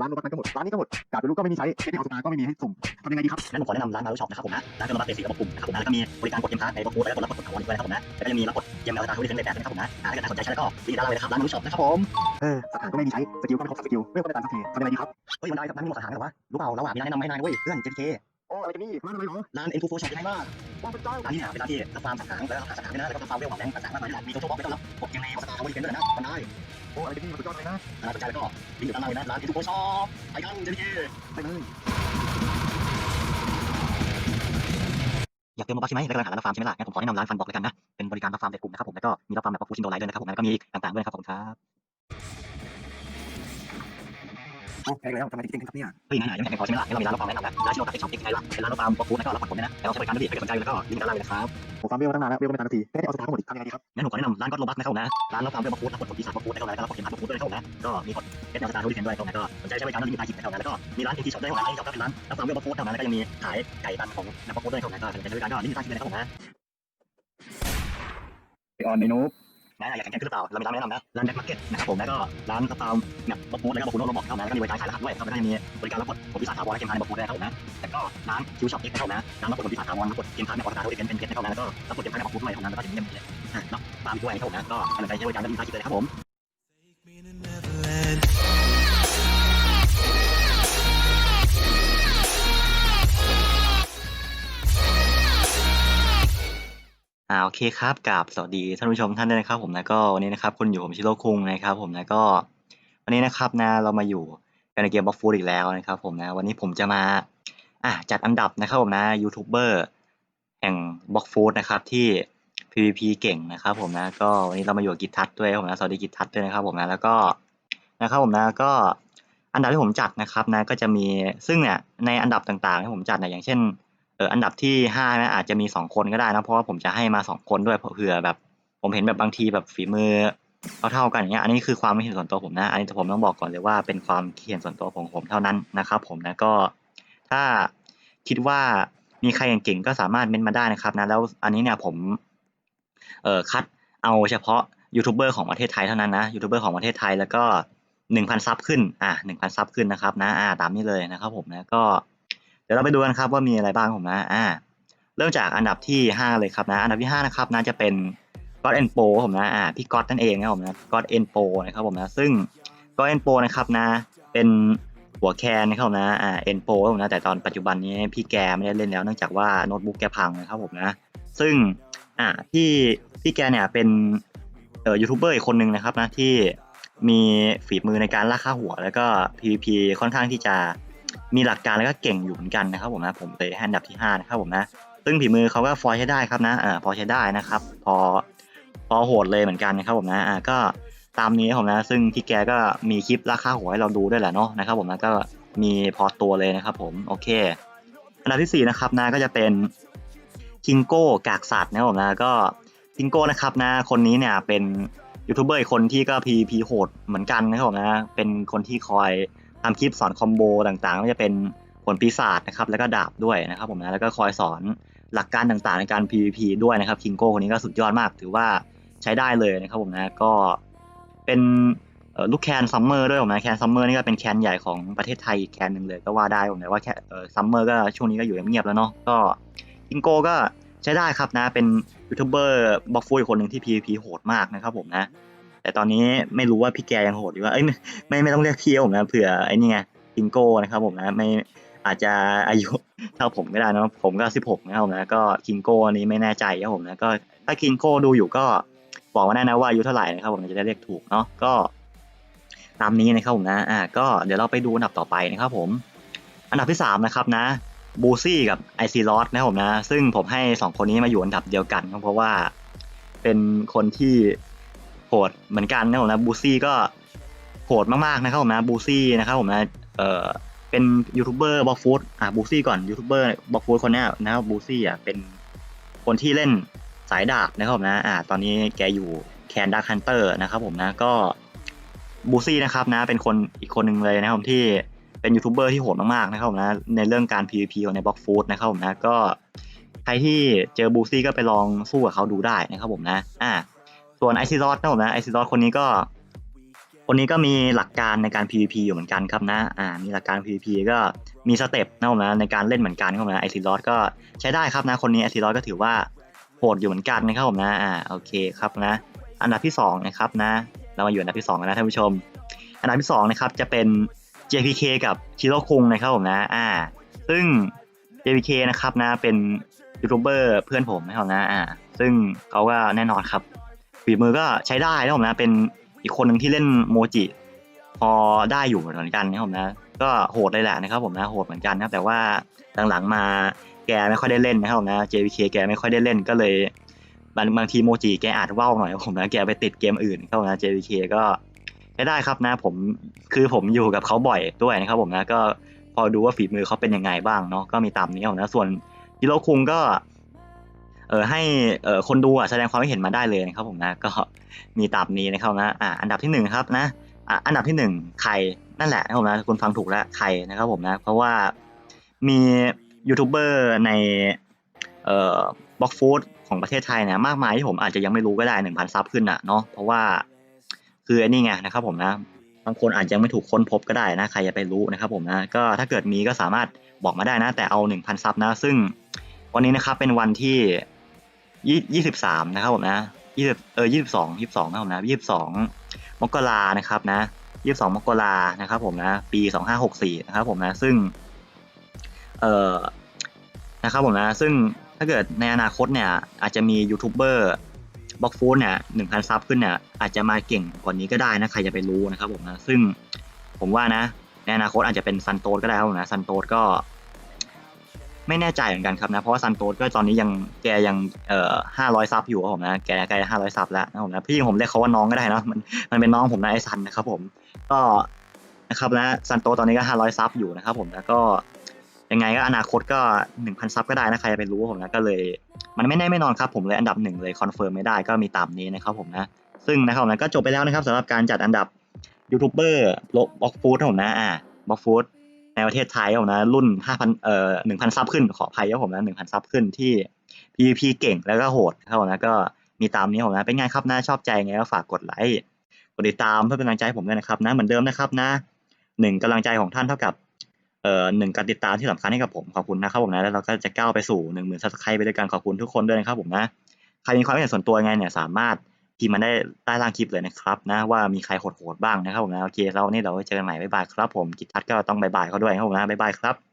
ร้านโนบัสนั้นก็หมด ร้านนี้ก็หมดกาดไปรู้ก็ไม่มีใช้เอเดออสตาก็ไม่มีให้สุ่มทำยังไงดีครับงั้นผมขอแนะนำร้านมาร์ช็อปนะครับผมนะ ร้านเป็นระบบเบสิกระบบกลุ่มนะครับผมนะแล้วก็มีบริการกดเกมพาร์ทในบล็อกฟูดแล้วก็กดรับกดถาวรด้วยนะครับผมนะแล้วก็ยังมีรับกดเกมแล้วตามที่เป็นแบบนะครับผมนะถ้าเกิดสนใจใช้แล้วก็รีบด้านล่างเลยนะครับร้านมาร์ช็อปนะครับผมเออสถานก็ไม่มีใช้สกิลก็ไม่ครบสกิลไม่ครบในการสักทีทำยังไงดีครับเฮ้ยวันได้ครับร้านมีหมดสถานแต่ว่ารู้เปล่าเราอะมีร้านแนะนำให้นายด้วยเพื่อน JK โอ้อะไรกันนี่ร้านอะไรเหรอร้าน N2 Shop ยังไงบ้างว้าวเป็นเจ้าร้านนี้เนี่ยเป็นร้านที่รับฟาร์มสัตว์หางแล้วก็หาสัตว์หางด้วยนะแล้วก็ทำฟาร์มเวลของแรงต่างๆมากมายมีโจโจ้บ็อกแล้วก็รับกดเกมในสตาร์ทเอาไว้เป็นด้วยนะมันได้ โอ้อะไรกันนี่มันสุดยอดเลยนะถ้าสนใจแล้วก็ลิงก์อยู่ด้านล่างเลยนะร้านที่ทุกคนชอบไปกัน JK ไปเลยอยากเติมโมบัคใช่ไหมแล้วกำลังหาร้านรับฟาร์มใช่ไหมล่ะงั้นผมขอแนะนำร้านฟันบอกแล้วกันนะ เป็นบริการรับฟาร์มเด็กกลุ่มนะครับผม แล้วก็มีรับฟาร์มแบบฟูชินโดไลท์ด้วยนะครับผม แล้วก็มีต่างๆด้วยนะครับผมครับ โอ้แพงแล้วทำไมถึงเก่งครับเนี่ยเฮ้ยนายังไม่แข่งพอใช่ไหมล่ะงั้นเรามีร้านรับฟาร์มแนะนำนะร้านชิโนกาเฟ่ช็อปเองไงล่ะเป็นร้านรับฟาร์มบอกฟู้ดแล้วก็รับผ่อนผมด้วยนะแล้วใช้บริการด้วยดิถ้าเกิดสนใจแล้วก็ลิงก์ด้านล่างเลยนะครับผมฟาร์มเวลตั้งนานแล้วเวลก็ไม่ตามสักทีเอเดออสตาก็หมดอีกทำยังไงดีครับงั้นผมขอแนะนำร้านก็โลบักนะครับนะร้านรับฟาร์มเวลบอกฟูรับกดปีศาจบอกฟูแล้วก็แล้วก็รับกดเกมพาร์ทบอกฟูด้วยนะครับผมนะก็มีกดเอสเอลสตาร์ทวิเทนด้วยนะครับก็สนใจใช้บริการแล้วลิงก์ใต้คลิปนะครับแล้วก็มีร้านเอ็นทีช็อปด้วยนะครับร้านเอ็นทีช็อปก็เป็นร้านรับฟาร์มเวลบอกฟูเท่านั้นแล้วก็ยังมีขายไก่ตันของนักบอกฟูด้วยนะครับก็สนใจใช้บริการก็ลิงก์ใต้คลิปเลยนะครับผมนะไอออนไอ้นูบ นะอยากแข่งขันขึ้นหรือเปล่าเรามีร้านแนะนำนะร้านแบ็คมาร์เก็ตนะครับผมแล้วก็ร้านรับฟาร์มเนี่ยบอกฟูแล้วก็บ็อกฟูโนโรบอกเข้านะแล้วก็มีบริการขายรหัสด้วยแล้วก็จะมีบริการรับกดกดปีศาจถาวรและเกมพาร์ในบ็อกฟูด้วยนะครับผมนะแล้วก็ร้านคิวช็อปเอ็กซ์เข้านะร้านรับกดกดปีศาจถาวรรับกดเกมพาร์ในบอกฟูด้วยเป็นเป็นเพชรเข้านะแล้วก็รับกดเกมพาร์ในบ็อกฟูด้วยเข้ามาแล้วก็จะมีเงินเลยอะนะตามด้วยนะครับผมนะก็สนใจใช้บริการก็ลิงก์ใต้คลิปเลยครับผม อ่าโอเคครับกับสวัสดีท่านผู้ชมท่านด้วยนะครับ ผมนะก็วันนี้นะครับคุณอยู่ผมชิโร่คุงนะครับ ผมนะก็วันนี้นะครับนะเรามาอยู่กันในเกมบล็อกฟูดอีกแล้วนะครับ ผมนะวันนี้ผมจะมาอะจัดอันดับนะครับผมนะยูทูบเบอร์แห่งบล็อกฟูดนะครับที่ PVP เก่งนะครับ ผมนะก็วันนี้เรามาอยู่กิจทัศด้วยครับผมนะสวัสดีกิจทัศด้วยนะครับ ผมนะแล้วก็นะครับผมนะก็อันดับที่ผมจัดนะครับนะก็จะมีซึ่งเนี่ยในอันดับต่างๆที่ผมจัดเนี่ยอย่างเช่น อออันดับที่ห้านะอาจจะมีสองคนก็ได้นะเพราะว่าผมจะให้มาสองคนด้วยเผื่อแบบ ผมเห็นแบบบางทีแบบฝีมือเท่าๆกันอย่างเงี้ยอันนี้คือความคิดเห็นส่วนตัวผมนะ อันนี้ผมต้องบอกก่อนเลยว่าเป็นความคิดเห็นส่วนตัวของผมเท่านั้นนะครับผมนะก็ถ้าคิดว่ามีใครเก่งๆก็สามารถเม้นต์มาได้นะครับนะแล้วอันนี้เนี่ยผมเอ่อคัดเอาเฉพาะยูทูบเบอร์ของประเทศไทยเท่านั้นนะยูทูบเบอร์ของประเทศไทยแล้วก็หนึ่งพันซับขึ้นอะหนึ่งพันซับขึ้นนะครับนะอ่าตามนี้เลยนะครับผมนะก็ ดี๋ยวเราไปดูกันครับว่ามีอะไรบ้างผมนะ อ่า เริ่มจากอันดับที่ห้าเลยครับนะ อันดับที่ห้านะครับน่าจะเป็น God and Pro ผมนะ อ่า พี่ก๊อตนั่นเองนะครับผมนะ God and Pro นะครับผมนะ ซึ่ง God and Pro นะครับนะ เป็นหัวแคนนะครับผมนะ อ่า N Pro ครับผมนะ แต่ตอนปัจจุบันนี้พี่แกไม่ได้เล่นแล้วเนื่องจากว่าโน้ตบุ๊กแกพังนะครับผมนะ ซึ่ง อ่า พี่พี่แกเนี่ยเป็น เอ่อ ยูทูบเบอร์อีกคนนึงนะครับนะที่มีฝีมือในการล่าค่าหัว แล้วก็ PVP ค่อนข้างที่จะ มีหลักการแล้วก็เก่งอยู่เหมือนกันนะครับผมนะผมเลยให้อันดับที่ห้านะครับผมนะซึ่งฝีมือเขาก็พอยใช้ได้ครับนะอ่าพอใช้ได้นะครับ พอพอโหดเลยเหมือนกันนะครับผมนะอ่าก็ตามนี้ครับผมนะ ซึ่งพี่แกก็มีคลิปราคาหัวให้เราดูด้วยแหละเนาะนะครับผมนะก็มีพอตัวเลยนะครับผมโอเค อันดับที่สี่นะครับนะก็จะเป็นคิงโก้กากสัตว์นะครับผมนะก็ทิงโก้นะครับนะคนนี้เนี่ยเป็นยูทูบเบอร์คนที่ก็ PVP โหดเหมือนกันนะครับผมนะเป็นคนที่คอย ทำคลิปสอนคอมโบต่างๆไม่ว่าจะเป็นผลปีศาจนะครับ แล้วก็ดาบด้วยนะครับผมนะ แล้วก็คอยสอนหลักการต่างๆ ในการ PVP ด้วยนะครับทิงโก้คนนี้ก็สุดยอดมาก ถือว่าใช้ได้เลยนะครับผมนะ ก็เป็นลูกแคนซัมเมอร์ด้วยผมนะแคนซัมเมอร์นี่ก็เป็นแคนใหญ่ของประเทศไทยอีกแคนหนึ่งเลยก็ว่าได้ผมนะว่าแค่เออซัมเมอร์ก็ช่วงนี้ก็อยู่เงียบๆแล้วเนาะก็ทิงโก้ก็ใช้ได้ครับนะ เป็นยูทูบเบอร์บล็อกฟูอีกคนหนึ่งที่ PVP โหดมากนะครับผมนะ แต่ตอนนี้ไม่รู้ว่าพี่แกยังโหดอยู่ว่าเอ้ยไม่ไม่ต้องเรียกพี่ผมนะเผื่อไอ้นี่ไงทิงโก้นะครับผมนะไม่อาจจะอายุเท่าผมก็ได้นะผมก็16นะครับผมนะก็คิงโก้อันนี้ไม่แน่ใจครับผมนะก็ถ้าคิงโก้ดูอยู่ก็บอกมาได้นะว่าอายุเท่าไหร่นะครับผมจะได้เรียกถูกเนาะก็ ตามนี้นะครับผมนะอ่าก็เดี๋ยวเราไปดูอันดับต่อไปนะครับผม อันดับที่สามนะครับนะบูซี่กับไอซีลอสนะครับผมนะ ซึ่งผมให้สองคนนี้มาอยู่อันดับเดียวกันเพราะว่าเป็นคนที่ โหดเหมือนกันนะครับผมนะบูซี่ก็โหดมากๆนะครับผมนะบูซี่นะครับผมนะเอ่อเป็นยูทูบเบอร์บล็อกฟูดอะบูซี่ก่อนยูทูบเบอร์บล็อกฟูดคนนี้นะครับบูซี่อะเป็นคนที่เล่นสายดาบนะครับผมนะอ่าตอนนี้แกอยู่แคนดักฮันเตอร์นะครับผมนะก็บูซี่นะครับนะเป็นคนอีกคนหนึ่งเลยนะครับผมที่เป็นยูทูบเบอร์ที่โหดมากๆนะครับผมนะในเรื่องการ PVP ในบล็อกฟูดนะครับผมนะก็ใครที่เจอบูซี่ก็ไปลองสู้กับเขาดูได้นะครับผมนะอ่า ส่วนไอซิลอสนะผมนะไอซิลอสคนนี้ก็ คนนี้ก็มีหลักการในการ PVP อยู่เหมือนกันครับนะอ่ามีหลักการ PVP ก็มีสเต็ปนะผมนะในการเล่นเหมือนกันครับผมนะไอซีลอสก็ใช้ได้ครับนะคนนี้ไอซีลอสก็ถือว่าโหดอยู่เหมือนกันนะครับผมนะอ่าโอเคครับนะ อันดับที่สองนะครับนะ เรามาอยู่อันดับที่สองนะท่านผู้ชม อันดับที่สองนะครับจะเป็น JPK กับชิโร่คุงนะครับผมนะอ่า ซึ่ง JPK นะครับนะเป็นยูทูบเบอร์เพื่อนผมนะครับนะอ่าซึ่งเขาก็แน่นอนครับ ฝีมือก็ใช้ได้นะครับผมนะ เป็นอีกคนหนึ่งที่เล่นโมจิพอได้อยู่เหมือนกันนะครับผมนะ ก็โหดเลยแหละนะครับผมนะโหดเหมือนกันนะครับแต่ว่าหลังๆมาแกไม่ค่อยได้เล่นนะครับผมนะ JPK แกไม่ค่อยได้เล่นก็เลยบางบางทีโมจิแกอาจว่าวหน่อยครับผมนะแกไปติดเกมอื่นครับผมนะ JPK ก็ใช้ได้ครับนะผมคือผมอยู่กับเขาบ่อยด้วยนะครับผมนะก็พอดูว่าฝีมือเขาเป็นยังไงบ้างเนาะก็มีตามนี้ครับผมนะส่วนฮิโรคุงก็ เออให้เออคนดูอะแสดงความเห็นมาได้เลยนะครับผมนะก็มีตามนี้นะครับนะอ่าอันดับที่หนึ่งครับนะอะอันดับที่หนึ่งไข่นั่นแหละนะครับผมนะคุณฟังถูกแล้วไข่นะครับผมนะเพราะว่ามียูทูบเบอร์ในเอ่อบล็อกฟู้ดของประเทศไทยนี่ยมากมายที่ผมอาจจะยังไม่รู้ก็ได้หนึ่งพันซับขึ้นอะเนาะเพราะว่าคืออ้นี่ไงนะครับผมนะบางคนอาจจะยังไม่ถูกค้นพบก็ได้นะใครจะไปรู้นะครับผมนะก็ถ้าเกิดมีก็สามารถบอกมาได้นะ แต่เอาหนึ่งพันซับนะ ซึ่งวันนี้นะครับเป็นวันที่ ยี่ยี่สิบสามนะครับผมนะยี่สิบเออยี่สิบสองยี่สิบสองนะครับผมนะยี่สิบสองมกรานะครับนะยี่สิบสองมกรานะครับ ผมนะ ปีสองห้าหกสี่นะครับ ผมนะ ซึ่ง เอ่อนะครับผมนะ ซึ่งถ้าเกิดในอนาคตเนี่ย อาจจะมียูทูบเบอร์บล็อกฟูดเนี่ยหนึ่งพันซับขึ้นเนี่ยอาจจะมาเก่งกว่านี้ก็ได้นะใครจะไปรู้นะครับผมนะซึ่งผมว่านะในอนาคตอาจจะเป็นซันโตสก็ได้ครับผมนะซันโตสก็ ไม่แน่ใจเหมือนกันครับนะเพราะว่าซันโตสก็ตอนนี้ยังแกยังเอ่อห้าร้อยซับอยู่ครับผมนะแกใกล้ห้าร้อยซับแล้วนะผมนะพี่ผมเรียกเขาว่าน้องก็ได้นะมันมันเป็นน้องผมนะไอซันนะครับผมก็นะครับนะซันโตตอนนี้ก็ห้าร้อยซับอยู่นะครับผมแล้วก็ยังไงก็อนาคตก็หนึ่งพันซับก็ได้นะใครจะไปรู้ผมนะก็เลย มันไม่แน่ไม่นอนครับผมเลยอันดับหนึ่งเลยคอนเฟิร์มไม่ได้ก็มีตามนี้นะครับผมนะซึ่งนะครับผมนะก็จบไปแล้วนะครับสำหรับการจัดอันดับยูทูบเบอร์บล็อกฟูดผมนะอ่าบล็อกฟูด ในประเทศไทยผมนะรุ่น5,000เอ่อ1,000 ซับขึ้น ขออภัยครับผมนะ1,000 ซับขึ้นที่ PVP เก่งแล้วก็โหดครับผมนะก็มีตามนี้ผมนะเป็นไงครับนะชอบใจไงก็ฝากกดไลค์กดติดตามเพื่อเป็นกำลังใจให้ผมด้วยนะครับนะเหมือนเดิมนะครับนะหนึ่งกำลังใจของท่านเท่ากับเอ่อหนึ่งการติดตามที่สำคัญให้กับผมขอบคุณนะครับผมนะแล้วเราก็จะก้าวไปสู่1 0,000ซับสไครต์ไปด้วยกันขอบคุณทุกคนด้วยนะครับผมนะใครมีความคิดเห็นส่วนตัวยังไงเนี่ยสามารถ พิมพ์มาได้ใต้ล่างคลิปเลยนะครับนะว่ามีใครโหดๆบ้างนะครับผมนะโอเคแล้วนี่เราไว้เจอกันใหม่บ๊ายบายครับผมกิจทัศน์ก็ต้องบ๊ายบายเขาด้วยครับผมนะบ๊ายบายครับ